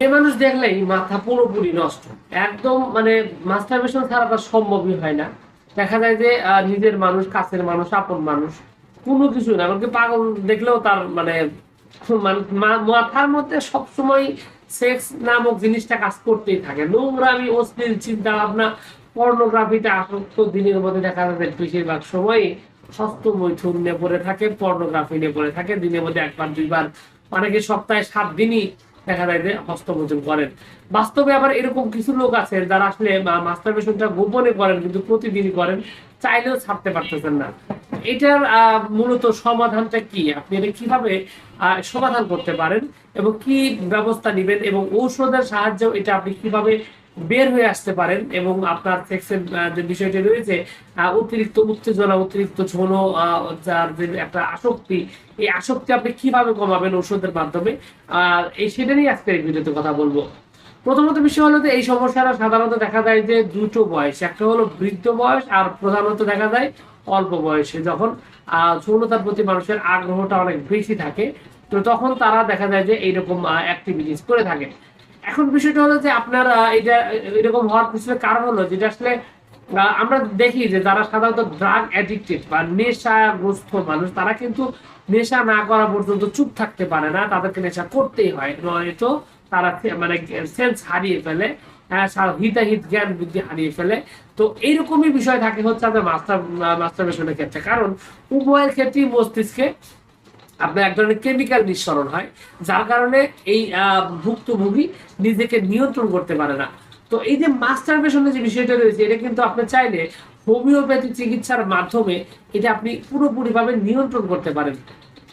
মেয়ে মানুষ দেখলেই মাথা পুরোপুরি নষ্ট। একদম মানে মাস্টারবেশন ছাড়া তার সম্ভবই হয় না। দেখা যায় যে নিজের মানুষ, কাছের মানুষ, আপন মানুষ, কোনো কিছু না। এমনকি পাগল দেখলেও তার মানে মাথার মধ্যে সবসময় সেক্স নামক জিনিসটা কাজ করতেই থাকে। নোংরামি, অশ্লীল চিন্তা ভাবনা পর্নোগ্রাফিতে আসক্ত দিনের মধ্যে দেখা যাচ্ছে বেশিরভাগ সময় হস্ত মৈথুন নিয়ে পড়ে থাকে পর্নোগ্রাফি নিয়ে পড়ে থাকে। দিনের মধ্যে একবার, দুইবার, অনেকে সপ্তাহে সাত দিনই দেখা যায় যে হস্তমোচন করেন। বাস্তবে আবার এরকম কিছু লোক আছে যারা আসলে মাস্টারবেশনটা গোপনে করেন, কিন্তু প্রতিদিনই করেন, চাইলেও ছাড়তে পারতেছেন না। এটার মূলত সমাধানটা কি? আপনি এটা কীভাবে সমাধান করতে পারেন এবং কি ব্যবস্থা নেবেন এবং ঔষধের সাহায্যে এটা আপনি কীভাবে বের হয়ে আসতে পারেন এবং আপনার সেক্সের যে বিষয়টি রয়েছে অতিরিক্ত উত্তেজনা অতিরিক্ত আহ, যার যে একটা আসক্তি এই আসক্তি আপনি কীভাবে কমাবেন ওষুধের মাধ্যমে? আর এই সেটা নিয়ে আজকে এই ভিডিওতে কথা বলব। প্রথমত বিষয় হলো এই সমস্যাটা সাধারণত দেখা যায় যে দুটো বয়স। একটা হলো বৃদ্ধ বয়স আর প্রধানত দেখা যায় অল্প বয়সে। যখন যৌনতার প্রতি মানুষের আগ্রহটা অনেক বেশি থাকে, তো তখন তারা দেখা যায় যে এইরকম অ্যাক্টিভিটিস করে থাকে। এখন বিষয়টা হলো যে আপনার এটা, এরকম হওয়ার পিছনে কারণ হলো যেটা আসলে আমরা দেখি যে যারা সাধারণত ড্রাগ অ্যাডিক্টেড বা নেশাগ্রস্ত মানুষ, তারা কিন্তু নেশা না করা পর্যন্ত চুপ থাকতে পারে না। তাদেরকে নেশা করতেই হয়। নয়তো তারা মানে সেন্স হারিয়ে ফেলে হ্যাঁ, হিতাহিত জ্ঞান বুদ্ধি হারিয়ে ফেলে। তো এইরকমই বিষয় থাকে হচ্ছে মাস্টার মাস্টারবেশনের ক্ষেত্রে। কারণ উভয়ের ক্ষেত্রেই মস্তিষ্কে আপনার এক ধরনের কেমিক্যাল নিঃসরণ হয় যার কারণে এই ভুক্তভোগী নিজেকে নিয়ন্ত্রণ করতে পারে না। তো এই যে মাস্টারবেশনের যে বিষয়টা রয়েছে এটা কিন্তু আপনি চাইলে হোমিওপ্যাথি চিকিৎসার মাধ্যমে এটা আপনি পুরোপুরিভাবে নিয়ন্ত্রণ করতে পারেন।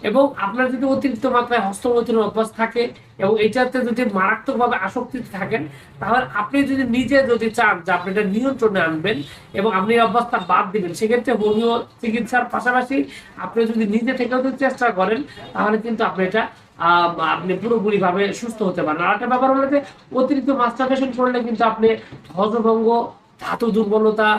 এবং আপনার যদি অতিরিক্ত মাত্রায় হস্তমৈথুনের অভ্যাস থাকে এবং এটাতে যদি মারাত্মকভাবে আসক্তি থাকেন, তাহলে আপনি যদি নিজে যদি চান যে আপনি এটা নিয়ন্ত্রণে আনবেন এবং আপনি এই অভ্যাসটা বাদ দিবেন, সেক্ষেত্রে হোমিও চিকিৎসার পাশাপাশি আপনি যদি নিজে থেকেও যদি চেষ্টা করেন, তাহলে কিন্তু আপনি এটা আপনি পুরোপুরি ভাবে সুস্থ হতে পারেন আর একটা ব্যাপার হলো অতিরিক্ত মাস্টারবেশন করলে কিন্তু আপনি হজভঙ্গ ধাতু দুর্বলতা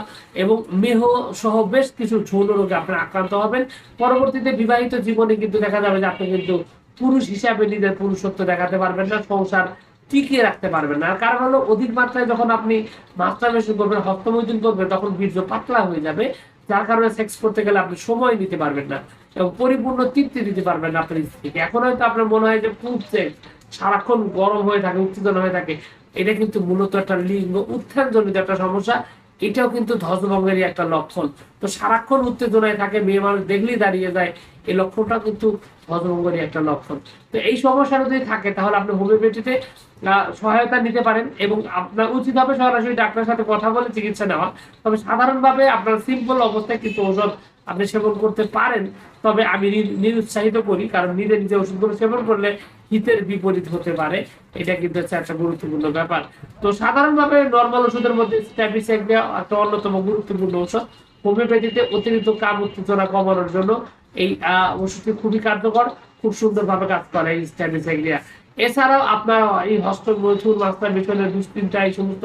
এবং মেহ সহ বেশ কিছু যৌন রোগে আপনি আক্রান্ত হবেন। পরবর্তীতে বিবাহিত জীবনে কিন্তু দেখা যাবে যে আপনি কিন্তু পুরুষ হিসাবে নিজের পুরুষত্ব দেখাতে পারবেন না, সংসার টিকিয়ে রাখতে পারবেন না। কারণ হলো অধিক মাত্রায় যখন আপনি মাস্টারবেশন করবেন, হস্তমৈথুন করবেন, তখন বীর্য পাতলা হয়ে যাবে। যার কারণে সেক্স করতে গেলে আপনি সময় নিতে পারবেন না এবং পরিপূর্ণ তৃপ্তি দিতে পারবেন না আপনার স্ত্রীকে। এখন হয়তো আপনার মনে হয় যে খুব সারাক্ষণ গরম হয়ে থাকে, উত্তেজনা হয়ে থাকে। এটা কিন্তু মূলত একটা লিঙ্গ উত্থান জনিত একটা সমস্যা, এটাও কিন্তু ধ্বজভঙ্গেরই একটা লক্ষণ। তো সারাক্ষণ উত্তেজনায় থাকে, মেয়ে মানুষ দেখলেই দাঁড়িয়ে যায় এই লক্ষণটা কিন্তু ধ্বজভঙ্গেরই একটা লক্ষণ। তো এই সমস্যা যদি থাকে, তাহলে আপনি হোমিওপ্যাথিতে সহায়তা নিতে পারেন এবং আপনার উচিত হবে সরাসরি ডাক্তারের সাথে কথা বলে চিকিৎসা নেওয়া। তবে সাধারণভাবে আপনার সিম্পল অবস্থায় কিন্তু ওষুধ আপনি সেবন করতে পারেন, তবে আমি নিরুৎসাহিত করি, কারণ নিজে নিজে ওষুধগুলো সেবন করলে হিতের বিপরীত হতে পারে। এটা কিন্তু হচ্ছে একটা গুরুত্বপূর্ণ ব্যাপার। তো সাধারণভাবে নর্মাল ওষুধের মধ্যে স্ট্যাবিসেক একটা অন্যতম গুরুত্বপূর্ণ ওষুধ। হোমিওপ্যাথিতে অতিরিক্ত কাম উত্তেজনা কমানোর জন্য এই ওষুধটি খুবই কার্যকর, খুব সুন্দরভাবে কাজ করে এই স্ট্যাবিসেগলিয়া এছাড়াও আপনার এই হস্ত মৈথুন মাস্টার বিষয়ের দুশ্চিন্তা, এই সমস্ত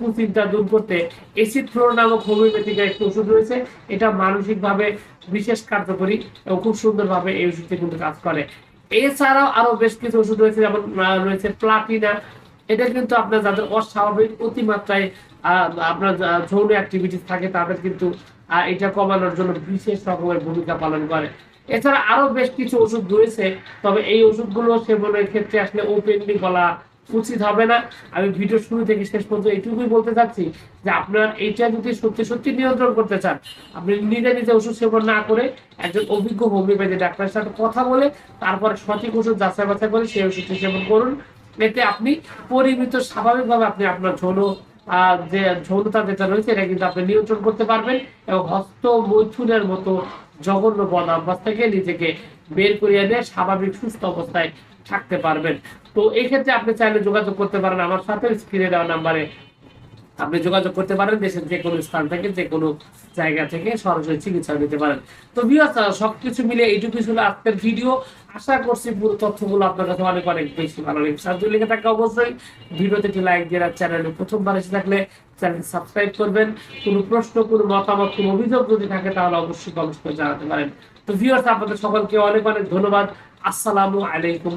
কুচিন্তা দূর করতে এসিড ফ্লোর নামক হোমিওপ্যাথিক একটি ওষুধ রয়েছে। এটা মানসিকভাবে বিশেষ কার্যকরী এবং খুব সুন্দরভাবে এই ওষুধটি কিন্তু কাজ করে। এছাড়াও আরও বেশ কিছু ওষুধ রয়েছে, যেমন রয়েছে প্লাটিনা এটা কিন্তু আপনার যাদের অস্বাভাবিক অতিমাত্রায় আপনার যৌন অ্যাক্টিভিটিস থাকে, তাদের কিন্তু এটা কমানোর জন্য বিশেষ রকমের ভূমিকা পালন করে। এছাড়া আরও বেশ কিছু ওষুধ রয়েছে, তবে এই ওষুধগুলো সেবনের ক্ষেত্রে আসলে ওপেনলি বলা উচিত হবে না। আমি ভিডিও শুরু থেকে শেষ পর্যন্ত এইটুকুই বলতে চাচ্ছি যে আপনার এইটা যদি সত্যি সত্যি নিয়ন্ত্রণ করতে চান আপনি নিজে নিজে ওষুধ সেবন না করে একজন অভিজ্ঞ হোমিওপ্যাথি ডাক্তারের সাথে কথা বলে তারপর সঠিক ওষুধ যাচাই বাছাই করে সেই ওষুধটি সেবন করুন। এতে আপনি পরিমিত স্বাভাবিকভাবে আপনি আপনার আহ, যে যৌনতা যেটা রয়েছে এটা কিন্তু আপনি নিয়ন্ত্রণ করতে পারবেন এবং হস্ত মৈথুনের মতো জঘন্য বদ অভ্যাস থেকে নিজেকে বের করিয়ে এনে স্বাভাবিক সুস্থ অবস্থায় থাকতে পারবেন। তো এই ক্ষেত্রে আপনি চাইলে যোগাযোগ করতে পারেন আমার সাথে স্ক্রিনে দেওয়া নাম্বারে আপনি যোগাযোগ করতে পারেন, দেশের যে কোনো স্থান থেকে, যে কোনো জায়গা থেকে সরাসরি চিকিৎসা নিতে পারেন। তো বিয়াস সবকিছু মিলে এইটুকু ছিল আজকের ভিডিও। আশা করছি পুরো তথ্যগুলো আপনার কাছে অনেক অনেক বেশি ভালো লেগেছে। আর যদি লেগে থাকে, অবশ্যই ভিডিওতে একটি লাইক দিয়ে আর চ্যানেলে প্রথমবার এসে থাকলে চ্যানেল সাবস্ক্রাইব করবেন। কোনো প্রশ্ন, কোনো মতামত, কোনো অভিযোগ যদি থাকে, তাহলে অবশ্যই কমেন্ট করে জানাতে পারেন। তো ভিউয়ার্স আপনাদের সকলকে অনেক অনেক ধন্যবাদ। আসসালামু আলাইকুম।